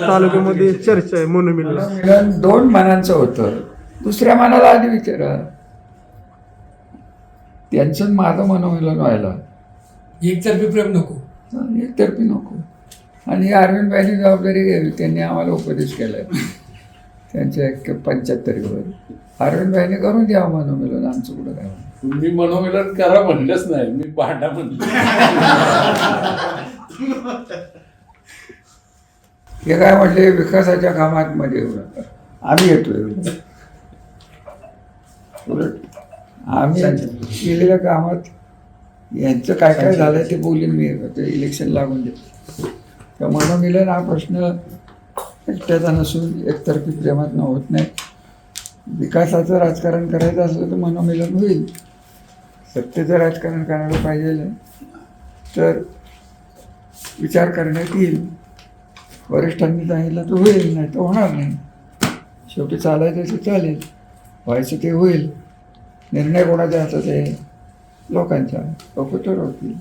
तालुक्यामध्ये चर्चा आहे मनोमिलन मिलन दोन मनांचं होतं. दुसऱ्या मनाला आधी विचारा. त्यांचं आणि माझं मनोमिलन व्हायला. एकतर्फी प्रेम नको. एकतर्फी नको. आणि अरविंद भाईनी जबाबदारी घ्यावी त्यांनी आम्हाला उपदेश केलाय. त्यांच्या एक पंच्याहत्तरीवर. अरविंद भाईने करून द्यावं मनोमिलन. आमचं कुठं काय? मी मनोमिलन करा म्हणलंच नाही. मी भांडा म्हणलं. हे काय म्हटले? विकासाच्या कामात मध्ये येऊ आम्ही येतोय. उलट आम्ही केलेल्या कामात यांचं काय काय झालं ते बोलीन मी. ते इलेक्शन लागून दे. तर मनोमिलन हा प्रश्न एकट्याचा नसून एकतर्फी प्रेमातनं होत नाही. विकासाचं राजकारण करायचं असलं तर मनोमिलन होईल. सत्तेचं राजकारण करायला पाहिजे. तर विचार करण्यात येईल. वरिष्ठांनी सांगितलं तर होईल नाही तर होणार नाही. शेवटी चालायचं ते चालेल व्हायचं ते होईल. निर्णय कोणाचा हातात आहे? लोकांचा लोक ठरवतील